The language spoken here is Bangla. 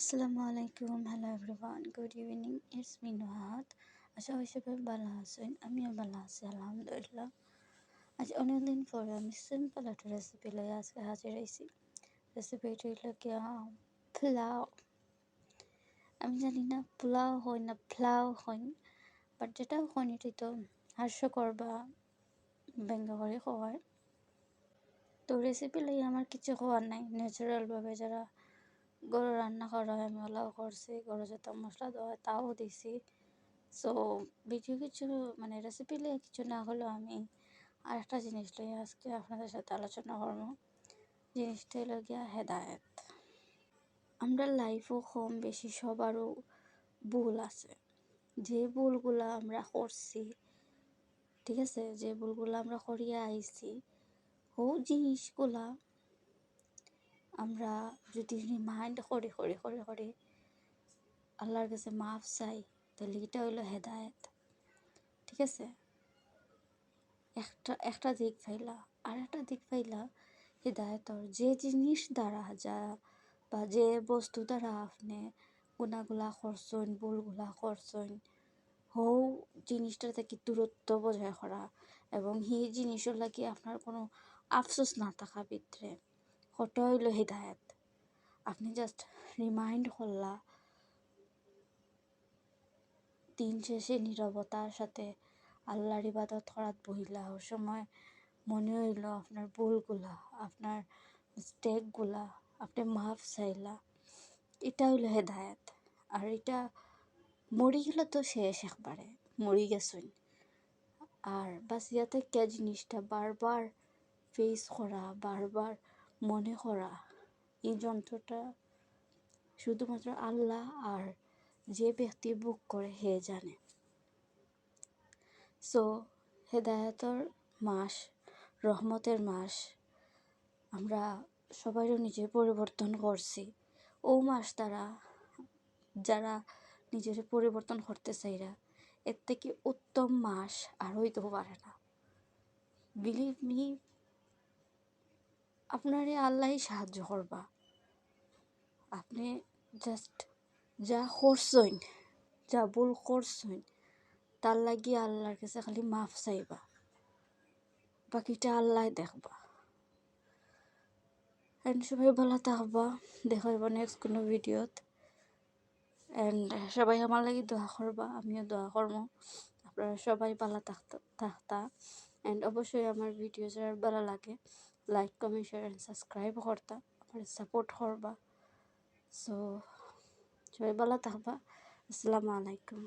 আসসালামু আলাইকুম। Hello everyone good evening it's me Nuhat আশা করি সবাই ভালো আছেন। আমিও ভালো আছি, আলহামদুলিল্লাহ। আজ অনেকদিন পরে আমি সিম্পল একটা রেসিপি লয়ে আজকে হাজির হয়েছি। রেসিপিটি হলো কি পোলাও। আমি জানি না, পোলাও হয় না ফ্লাও হয় বাট যেটা হয় এটি তো হাস্যকর বা ব্যঙ্গ করে তো রেসিপি লইয়ে আমার কিছু হওয়ার নাই। ন্যাচারালভাবে যারা গরু রান্না করা হয় আমি ওলাও করছি গরু যত মশলা দেওয়া হয় তাও দিছি। সো ভিডিও কিছু মানে রেসিপি লিয়ে কিছু না হলেও আমি আরেকটা জিনিস লই আজকে আপনাদের সাথে আলোচনা করব। জিনিসটা হলো গিয়া হেদায়ত। আমরা লাইফও কম বেশি সবারও ভুল আছে। যে ভুলগুলো আমরা করছি, ঠিক আছে? যে ভুলগুলো আমরা করিয়া আইছি, ও জিনিসগুলা আমরা যদি রিমাইন্ড করে করে করে করে আল্লাহর কাছে মাফ চাই, তাহলে এটা হইল হেদায়ত। ঠিক আছে? একটা একটা দিক পাইলা, আর একটা দিক পাইলা হেদায়তর। যে জিনিস দ্বারা যা বা যে বস্তু দ্বারা আপনি গুণাগুলা করছেন, ভুলগুলা করছেন হৌ জিনিসটা থেকে দূরত্ব বজায় করা এবং সেই জিনিসের লাগে আপনার কোনো আফসোস না থাকা ভিতরে। ওটা হইল হৃদায়ত। আপনি জাস্ট রিমাইন্ড করলা। দিন শেষে নিরবতার সাথে আল্লাহর ইবাদত করাত বহিলা। ও সময় মনে হইল আপনার ভুলগুলা, আপনার মিস্টেকগুলা আপনি মাফ চাইলা। এটা হইল হেদায়ত। আর এটা মরি গেলে তো শেষ একবারে, মরি গেছেন। আর বাসিয়া কে জিনিসটা বারবার ফেস করা, বারবার মনে করা। এই যন্ত্রটা শুধুমাত্র আল্লাহ আর যে ব্যক্তি বুক করে হে জানে। সো হেদায়তর মাস, রহমতের মাস, আমরা সবাইও নিজের পরিবর্তন করছি। ও মাস তারা, যারা নিজের পরিবর্তন করতে চাইরা এর থেকে উত্তম মাস আর হইতেও পারে না। বিলিভ মি আপনারে আল্লাহই সাহায্য করবা। আপনি জাস্ট যা করছেন, যা ভুল করছেন, তার লাগিয়ে আল্লাহর কাছে খালি মাফ চাইবা। বাকিটা আল্লাহ দেখবা। অ্যান্ড সবাই ভালো থাকবা। দেখা যাব নেক্সট কোনো ভিডিওত অ্যান্ড সবাই আমার লাগি দোয়া করবা, আমিও দোয়া করব। আপনারা সবাই ভালো থাকতা থাকতা। অ্যান্ড অবশ্যই আমার ভিডিও যারা ভালো লাগে। Like comment share and subscribe করতা, আমার সাপোর্ট করবা। সো সবাই ভালো থাকবা। আসসালামু আলাইকুম।